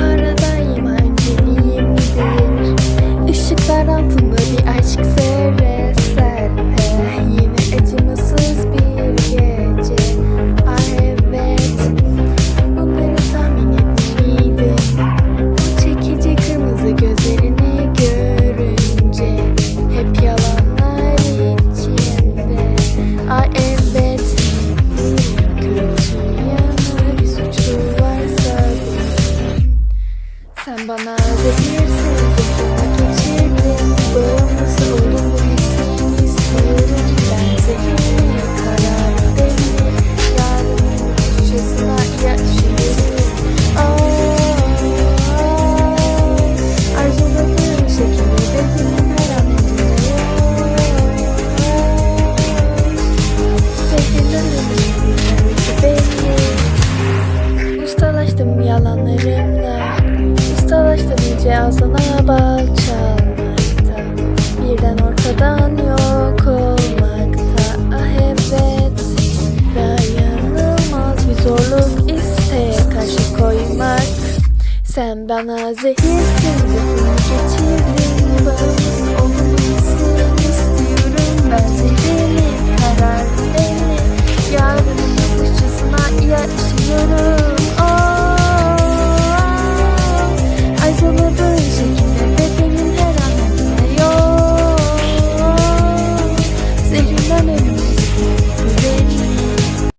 Aradayım önceliğimdir Işıklar altında bir aşk seyretser He, sen bana zehirsin, zehrimi geçirdin Bağımlısı oldum bu hissin istiyorum. Ben zehirli, karar belli Yarının köşesine yaşıyorum Aa, Arzuladığım şekilde bedenim her an elimde Zehirlen ölümün belli Ustalaştım yalanlarımla Sen bana zehirsin olmanı isterim istiyorum Ben. Zehirli karar belli Yarının bakışçısına yaşıyorum